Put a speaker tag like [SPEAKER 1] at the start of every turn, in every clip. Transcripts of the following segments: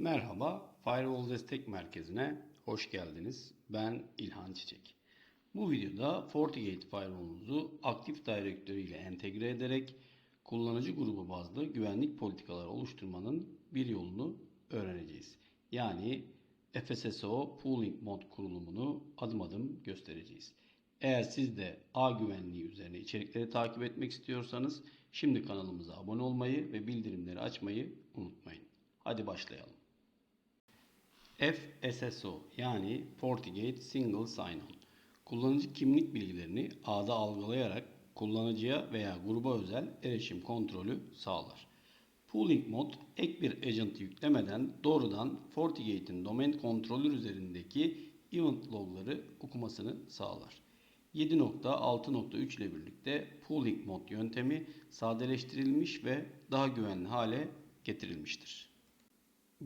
[SPEAKER 1] Merhaba, Firewall Destek Merkezi'ne hoş geldiniz. Ben İlhan Çiçek. Bu videoda FortiGate Firewall'umuzu Active Directory ile entegre ederek kullanıcı grubu bazlı güvenlik politikaları oluşturmanın bir yolunu öğreneceğiz. Yani FSSO Pooling Mod kurulumunu adım adım göstereceğiz. Eğer siz de ağ güvenliği üzerine içerikleri takip etmek istiyorsanız şimdi kanalımıza abone olmayı ve bildirimleri açmayı unutmayın. Hadi başlayalım. FSSO yani FortiGate Single Sign-On. Kullanıcı kimlik bilgilerini ağda algılayarak kullanıcıya veya gruba özel erişim kontrolü sağlar. Pooling mod ek bir agent yüklemeden doğrudan FortiGate'in domain controller üzerindeki event logları okumasını sağlar. 7.6.3 ile birlikte pooling mod yöntemi sadeleştirilmiş ve daha güvenli hale getirilmiştir.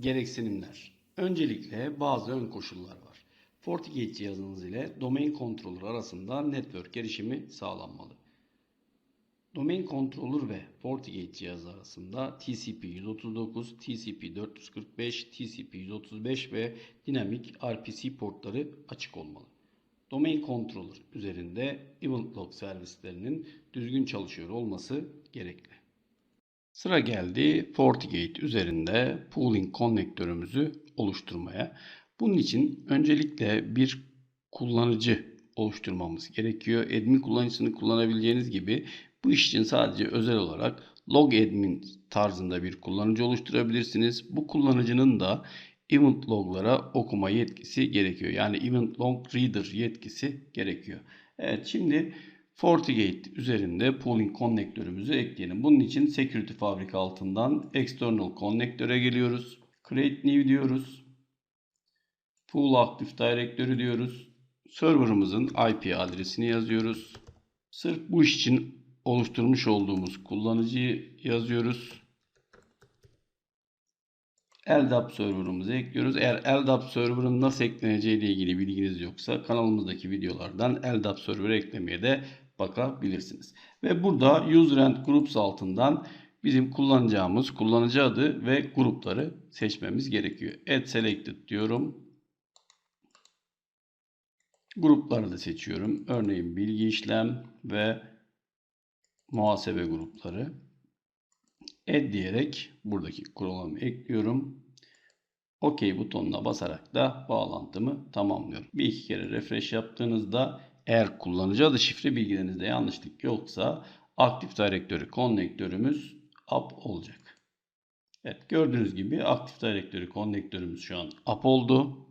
[SPEAKER 1] Gereksinimler. Öncelikle bazı ön koşullar var. FortiGate cihazınız ile domain controller arasında network erişimi sağlanmalı. Domain controller ve FortiGate cihazı arasında TCP 139, TCP 445, TCP 135 ve dinamik RPC portları açık olmalı. Domain controller üzerinde event log servislerinin düzgün çalışıyor olması gerekli. Sıra geldi FortiGate üzerinde pooling konnektörümüzü oluşturmaya. Bunun için öncelikle bir kullanıcı oluşturmamız gerekiyor. Admin kullanıcısını kullanabileceğiniz gibi bu iş için sadece özel olarak log admin tarzında bir kullanıcı oluşturabilirsiniz. Bu kullanıcının da event loglara okuma yetkisi gerekiyor. Yani event log reader yetkisi gerekiyor. Evet şimdi FortiGate üzerinde pooling konnektörümüzü ekleyelim. Bunun için Security Fabric altından External Connector'e geliyoruz. Create New diyoruz. Pool Active Directory diyoruz. Server'ımızın IP adresini yazıyoruz. Sırf bu iş için oluşturmuş olduğumuz kullanıcıyı yazıyoruz. LDAP server'ımızı ekliyoruz. Eğer LDAP server'ın nasıl ekleneceği ile ilgili bilginiz yoksa kanalımızdaki videolardan LDAP server'ı eklemeye de bakabilirsiniz. Ve burada User and Groups altından bizim kullanacağımız kullanıcı adı ve grupları seçmemiz gerekiyor. Add Selected diyorum. Grupları da seçiyorum. Örneğin bilgi işlem ve muhasebe grupları. Add diyerek buradaki kurulumu ekliyorum. OK butonuna basarak da bağlantımı tamamlıyorum. Bir iki kere refresh yaptığınızda eğer kullanıcı adı şifre bilgilerinizde yanlışlık yoksa Active Directory konnektörümüz up olacak. Evet gördüğünüz gibi Active Directory konnektörümüz şu an up oldu.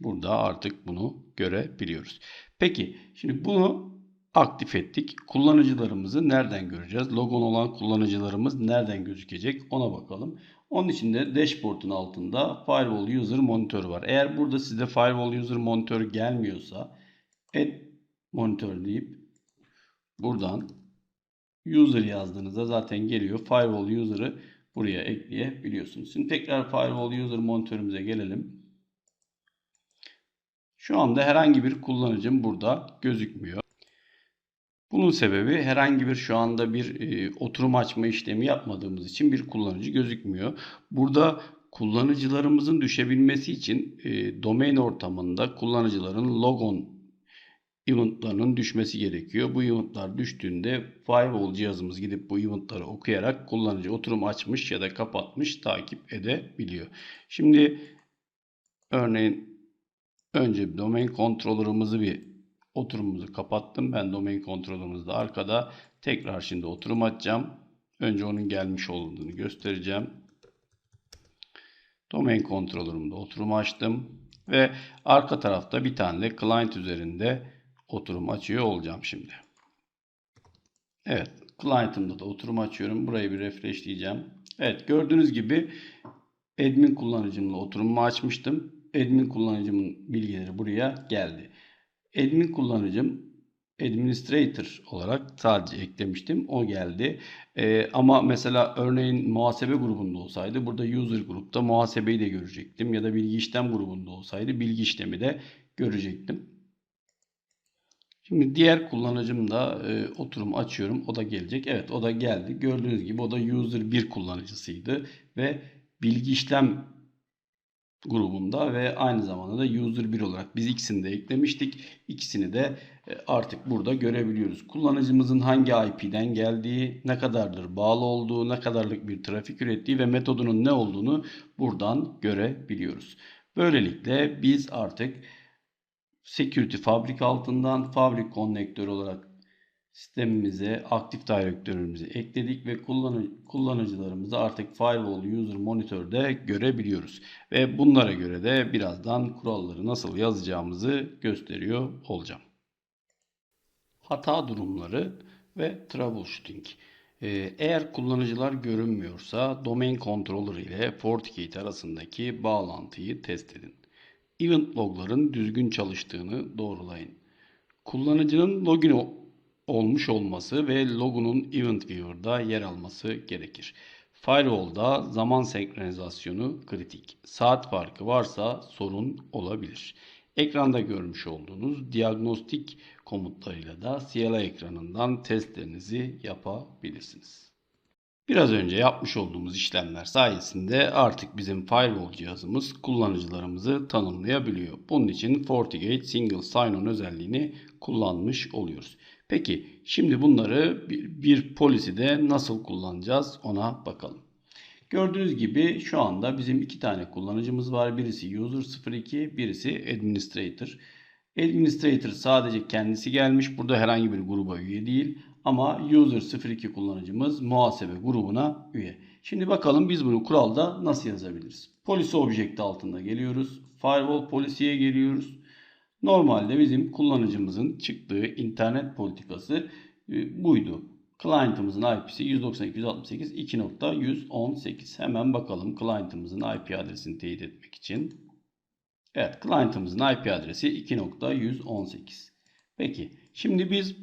[SPEAKER 1] Burada artık bunu görebiliyoruz. Peki şimdi bunu aktif ettik. Kullanıcılarımızı nereden göreceğiz? Logon olan kullanıcılarımız nereden gözükecek? Ona bakalım. Onun için de dashboard'un altında Firewall User Monitör var. Eğer burada size Firewall User Monitör gelmiyorsa Add Monitor deyip buradan User yazdığınızda zaten geliyor. Firewall User'ı buraya ekleyebiliyorsunuz. Şimdi tekrar Firewall User Monitörümüze gelelim. Şu anda herhangi bir kullanıcım burada gözükmüyor. Bunun sebebi herhangi bir şu anda bir e, oturum açma işlemi yapmadığımız için bir kullanıcı gözükmüyor. Burada kullanıcılarımızın düşebilmesi için e, domain ortamında kullanıcıların logon eventlarının düşmesi gerekiyor. Bu eventlar düştüğünde firewall cihazımız gidip bu eventları okuyarak kullanıcı oturum açmış ya da kapatmış takip edebiliyor. Şimdi örneğin önce domain controller'ımızı bir oturumumuzu kapattım. Ben domain kontrolümüzde arkada. Tekrar şimdi oturum açacağım. Önce onun gelmiş olduğunu göstereceğim. Domain kontrolümde oturum açtım. Ve arka tarafta bir tane de client üzerinde oturum açıyor olacağım şimdi. Evet. Client'ımda da oturum açıyorum. Burayı bir refreshleyeceğim. Evet. Gördüğünüz gibi admin kullanıcımla oturumu açmıştım. Admin kullanıcımın bilgileri buraya geldi. Admin kullanıcım administrator olarak sadece eklemiştim. O geldi. Ee, ama mesela örneğin muhasebe grubunda olsaydı burada user grupta muhasebeyi de görecektim. Ya da bilgi işlem grubunda olsaydı bilgi işlemi de görecektim. Şimdi diğer kullanıcım da e, oturum açıyorum. O da gelecek. Evet o da geldi. Gördüğünüz gibi o da user 1 kullanıcısıydı. Ve bilgi işlem grubunda ve aynı zamanda da user 1 olarak biz ikisini de eklemiştik. İkisini de e, artık burada görebiliyoruz. Kullanıcımızın hangi IP'den geldiği, ne kadardır bağlı olduğu, ne kadarlık bir trafik ürettiği ve metodunun ne olduğunu buradan görebiliyoruz. Böylelikle biz artık Security Fabric altından Fabric Connector olarak sistemimize aktif direktörümüzü ekledik ve kullanı- kullanıcılarımızı artık Firewall User Monitor'da görebiliyoruz. Ve bunlara göre de birazdan kuralları nasıl yazacağımızı gösteriyor olacağım. Hata durumları ve troubleshooting. Ee, Eğer kullanıcılar görünmüyorsa domain controller ile FortiGate arasındaki bağlantıyı test edin. Event logların düzgün çalıştığını doğrulayın. Kullanıcının login olmuş olması ve logunun Event Viewer'da yer alması gerekir. Firewall'da zaman senkronizasyonu kritik. Saat farkı varsa sorun olabilir. Ekranda görmüş olduğunuz diagnostik komutlarıyla da CLI ekranından testlerinizi yapabilirsiniz. Biraz önce yapmış olduğumuz işlemler sayesinde artık bizim firewall cihazımız kullanıcılarımızı tanımlayabiliyor. Bunun için FortiGate Single Sign-On özelliğini kullanmış oluyoruz. Peki şimdi bunları bir, bir policy'de nasıl kullanacağız ona bakalım. Gördüğünüz gibi şu anda bizim iki tane kullanıcımız var. Birisi user 02, birisi administrator. Administrator sadece kendisi gelmiş. Burada herhangi bir gruba üye değil. Ama user 02 kullanıcımız muhasebe grubuna üye. Şimdi bakalım biz bunu kuralda nasıl yazabiliriz? Policy object altında geliyoruz. Firewall policy'ye geliyoruz. Normalde bizim kullanıcımızın çıktığı internet politikası e, buydu. Client'ımızın IP'si 192.168.2.118. Hemen bakalım client'ımızın IP adresini teyit etmek için. Evet, client'ımızın IP adresi 2.118. Peki, şimdi biz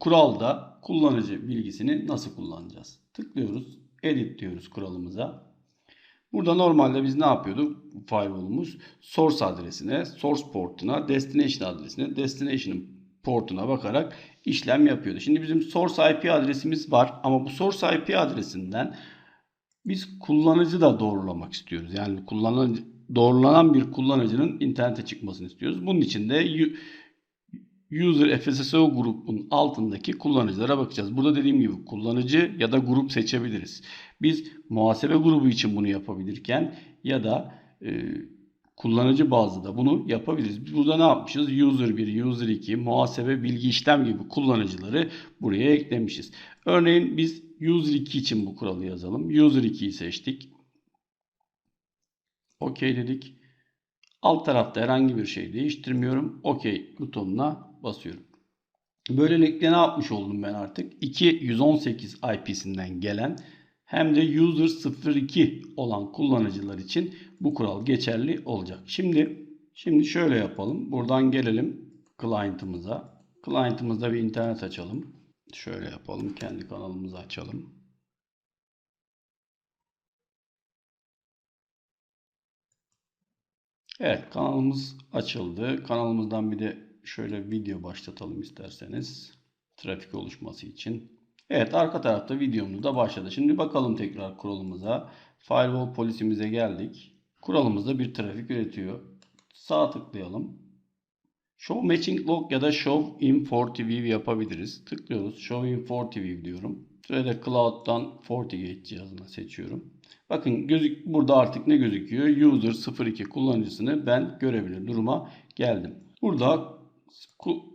[SPEAKER 1] kuralda kullanıcı bilgisini nasıl kullanacağız? Tıklıyoruz, edit diyoruz kuralımıza. Burada normalde biz ne yapıyorduk? Firewall'umuz source adresine, source portuna, destination adresine, destination portuna bakarak işlem yapıyordu. Şimdi bizim source IP adresimiz var ama bu source IP adresinden biz kullanıcı da doğrulamak istiyoruz. Yani kullanıcı, doğrulanan bir kullanıcının internete çıkmasını istiyoruz. Bunun için de User FSSO grubun altındaki kullanıcılara bakacağız. Burada dediğim gibi kullanıcı ya da grup seçebiliriz. Biz muhasebe grubu için bunu yapabilirken ya da e, kullanıcı bazlı da bunu yapabiliriz. Biz burada ne yapmışız? User 1, User 2, muhasebe, bilgi işlem gibi kullanıcıları buraya eklemişiz. Örneğin biz User 2 için bu kuralı yazalım. User 2'yi seçtik. OK dedik. Alt tarafta herhangi bir şey değiştirmiyorum. OK butonuna basıyorum. Böylelikle ne yapmış oldum ben artık? 2 118 IP'sinden gelen hem de user 02 olan kullanıcılar için bu kural geçerli olacak. Şimdi şimdi şöyle yapalım. Buradan gelelim client'ımıza. Client'ımızda bir internet açalım. Şöyle yapalım. Kendi kanalımızı açalım. Evet kanalımız açıldı. Kanalımızdan bir de şöyle video başlatalım isterseniz. Trafik oluşması için. Evet arka tarafta videomuz da başladı. Şimdi bakalım tekrar kuralımıza. Firewall polisimize geldik. Kuralımızda bir trafik üretiyor. Sağ tıklayalım. Show Matching Log ya da Show in FortiView yapabiliriz. Tıklıyoruz. Show in FortiView diyorum. Şöyle Cloud'dan FortiGate cihazına seçiyorum. Bakın gözük burada artık ne gözüküyor? User 02 kullanıcısını ben görebilir duruma geldim. Burada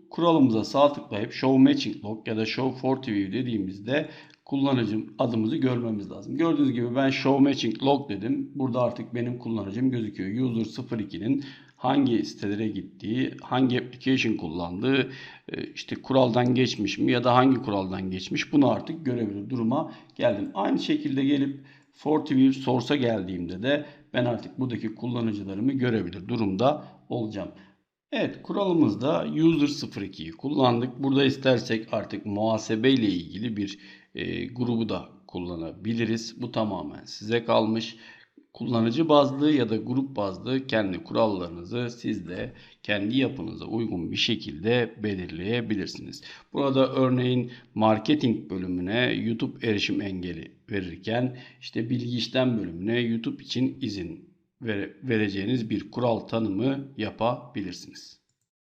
[SPEAKER 1] kuralımıza sağ tıklayıp Show Matching Log ya da Show FortiView dediğimizde kullanıcım adımızı görmemiz lazım. Gördüğünüz gibi ben Show Matching Log dedim. Burada artık benim kullanıcım gözüküyor. User 02'nin hangi sitelere gittiği, hangi application kullandığı, e, işte kuraldan geçmiş mi ya da hangi kuraldan geçmiş bunu artık görebilir duruma geldim. Aynı şekilde gelip FortiView Source'a geldiğimde de ben artık buradaki kullanıcılarımı görebilir durumda olacağım. Evet kuralımızda user 02'yi kullandık. Burada istersek artık muhasebe ile ilgili bir e, grubu da kullanabiliriz. Bu tamamen size kalmış. Kullanıcı bazlı ya da grup bazlı kendi kurallarınızı siz de kendi yapınıza uygun bir şekilde belirleyebilirsiniz. Burada örneğin marketing bölümüne YouTube erişim engeli verirken işte bilgi işlem bölümüne YouTube için izin vere- vereceğiniz bir kural tanımı yapabilirsiniz.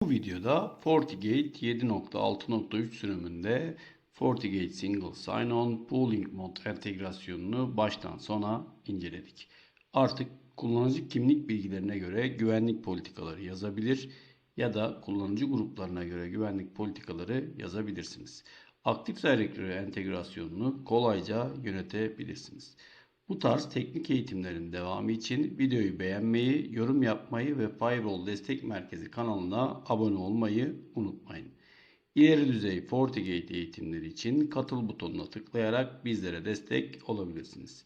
[SPEAKER 1] Bu videoda FortiGate 7.6.3 sürümünde FortiGate Single Sign-On Pooling Mod entegrasyonunu baştan sona inceledik. Artık kullanıcı kimlik bilgilerine göre güvenlik politikaları yazabilir ya da kullanıcı gruplarına göre güvenlik politikaları yazabilirsiniz. Active Directory entegrasyonunu kolayca yönetebilirsiniz. Bu tarz teknik eğitimlerin devamı için videoyu beğenmeyi, yorum yapmayı ve Firewall Destek Merkezi kanalına abone olmayı unutmayın. İleri düzey FortiGate eğitimleri için katıl butonuna tıklayarak bizlere destek olabilirsiniz.